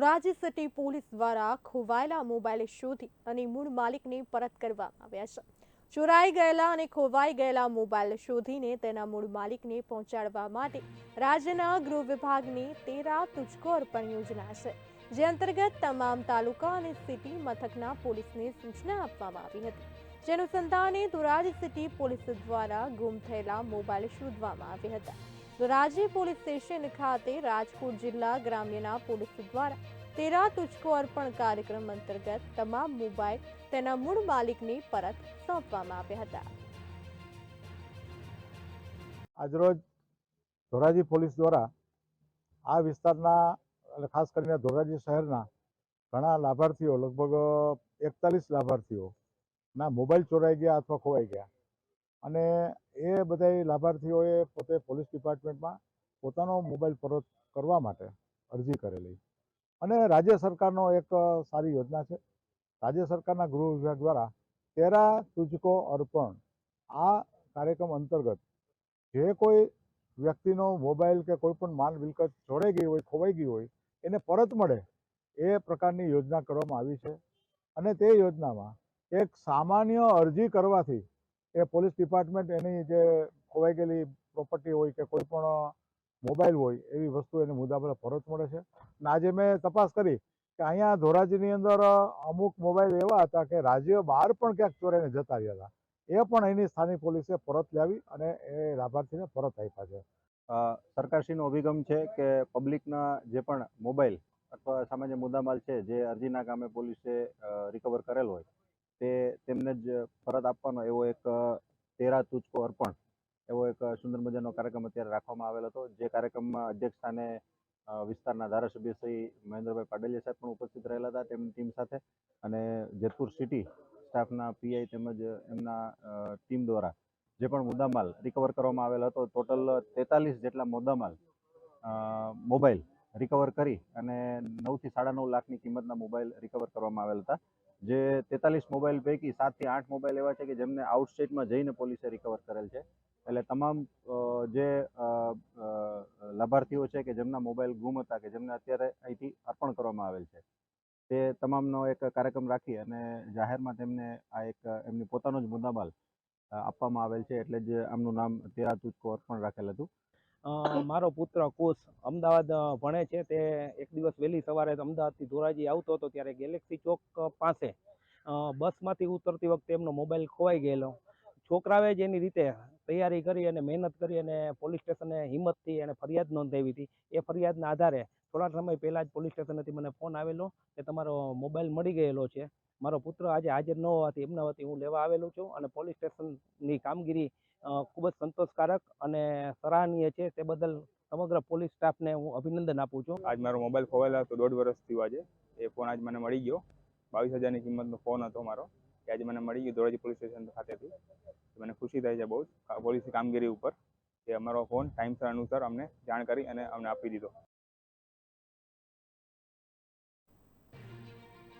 Dhoraji city police દ્વારા ખોવાયેલા mobile શોધી અને મૂળ માલિકને પરત કરવામાં આવ્યા છે. ચોરાઈ ગયેલા અને ખોવાઈ ગયેલા મોબાઈલ શોધીને તેના મૂળ માલિકને પહોંચાડવા માટે રાજ્યના ગૃહ વિભાગની તેરા તુજકો અર્પણ યોજના છે. જે અંતર્ગત તમામ તાલુકા અને સિટી મથકના પોલીસને સૂચના આપવામાં આવી હતી. જેનું સંતાને ધોરાજી સિટી પોલીસ દ્વારા ગુમ થયેલા મોબાઈલ શોધવામાં આવ્યા હતા. ધોરાજી પોલીસ સ્ટેશન ખાતે રાજકોટ જિલ્લા ગ્રામ્યના પોલીસ દ્વારા તેરા તુચકો અર્પણ કાર્યક્રમ અંતર્ગત તમામ મોબાઈલ તેના મૂળ માલિકને પરત સોંપવામાં આવ્યા હતા. આજરોજ ધોરાજી પોલીસ દ્વારા આ વિસ્તારના ખાસ કરીને ધોરાજી શહેરના ઘણા લાભાર્થીઓ, લગભગ એકતાલીસ લાભાર્થીઓના મોબાઈલ ચોરાઈ ગયા અથવા ખોવાઈ ગયા. અને એ બધાય લાભાર્થીઓએ પોતે પોલીસ ડિપાર્ટમેન્ટમાં પોતાનો મોબાઈલ પરત કરવા માટે અરજી કરેલી. અને રાજ્ય સરકારનો એક સારી યોજના છે. રાજ્ય સરકારના ગૃહ વિભાગ દ્વારા તેરા તુજકો અર્પણ આ કાર્યક્રમ અંતર્ગત જે કોઈ વ્યક્તિનો મોબાઈલ કે કોઈ પણ માલ મિલકત છોડાઈ ગઈ હોય, ખોવાઈ ગઈ હોય, એને પરત મળે એ પ્રકારની યોજના કરવામાં આવી છે. અને તે યોજનામાં એક સામાન્ય અરજી કરવાથી એ પોલીસ ડિપાર્ટમેન્ટ એની જે ખોવાઈ ગયેલી પ્રોપર્ટી હોય કે કોઈ પણ મોબાઈલ હોય, એવી વસ્તુ એને પર પરત મળે છે. અને આજે મેં તપાસ કરી કે અહીંયા ધોરાજીની અંદર અમુક મોબાઈલ એવા હતા કે રાજ્ય બહાર પણ ક્યાંક ચોરાઈને જતા રહ્યા હતા. એ પણ અહીંની સ્થાનિક પોલીસે પરત લાવી અને એ લાભાર્થીને પરત આપ્યા છે. સરકારશ્રીનો અભિગમ છે કે પબ્લિકના જે પણ મોબાઈલ અથવા સામાન્ય મુદ્દામાલ છે જે અરજીના કામે પોલીસે રિકવર કરેલ હોય તે તેમને જ પરત આપવાનો એવો એક તેરા તુચકો અર્પણ, એવો એક સુંદર મજાનો કાર્યક્રમ અત્યારે રાખવામાં આવેલ હતો. જે કાર્યક્રમમાં અધ્યક્ષ સ્થાને વિસ્તારના ધારાસભ્ય શ્રી મહેન્દ્રભાઈ પાડલિયા સાહેબ પણ ઉપસ્થિત રહેલા હતા તેમની ટીમ સાથે. અને જેતપુર સિટી સ્ટાફના પીઆઈ તેમજ એમના ટીમ દ્વારા જે પણ મુદ્દામાલ રિકવર કરવામાં આવેલ હતો ટોટલ તેતાલીસ જેટલા મુદ્દામાલ મોબાઈલ રિકવર કરી અને નવથી સાડા નવ લાખની કિંમતના મોબાઈલ રિકવર કરવામાં આવેલ હતા. જે તેતાલીસ મોબાઈલ પૈકી સાતથી આઠ મોબાઈલ એવા છે કે જેમને આઉટ સ્ટેટમાં જઈને પોલીસે રિકવર કરેલ છે. એટલે તમામ જે લાભાર્થીઓ છે કે જેમના મોબાઈલ ગુમ હતા કે જેમને અત્યારે અહીંથી અર્પણ કરવામાં આવેલ છે, તે તમામનો એક કાર્યક્રમ રાખી અને જાહેરમાં તેમને આ એક, એમની પોતાનો જ મુદ્દામાલ આપવામાં આવેલ છે એટલે જ આમનું નામ તેરા તુચકો અર્પણ રાખેલ હતું. મારો પુત્ર કુશ અમદાવાદ ભણે છે. તે એક દિવસ વહેલી સવારે અમદાવાદથી ધોરાજી આવતો હતો ત્યારે ગેલેક્સી ચોક પાસે બસમાંથી ઉતરતી વખતે એમનો મોબાઈલ ખોવાઈ ગયેલો. છોકરાએ જ એની રીતે તૈયારી કરી અને મહેનત કરી અને પોલીસ સ્ટેશને હિંમતથી એને ફરિયાદ નોંધાવી હતી. એ ફરિયાદના આધારે થોડા સમય પહેલાં જ પોલીસ સ્ટેશનેથી મને ફોન આવેલો કે તમારો મોબાઈલ મળી ગયેલો છે. મારો પુત્ર આજે હાજર ન હોવાથી એમના વતી હું લેવા આવેલો છું અને પોલીસ સ્ટેશનની કામગીરી ખૂબ જ સંતોષકારક અને સરાહનીય છે તે બદલ સમગ્ર પોલીસ સ્ટાફને હું અભિનંદન આપું છું. આજ મારો મોબાઈલ ખોવાયેલો હતો, દોઢ વર્ષ થયું આજે. એ ફોન આજ મને મળી ગયો. બાવીસ હજારની કિંમતનો ફોન હતો મારો, એ આજે મને મળી ગયો ધોરાજી પોલીસ સ્ટેશન ખાતેથી. મને ખુશી થાય છે બહુ પોલીસની કામગીરી ઉપર. કે અમારો ફોન ટાઈમસર અનુસાર અમને જાણ કરી અને અમને આપી દીધો.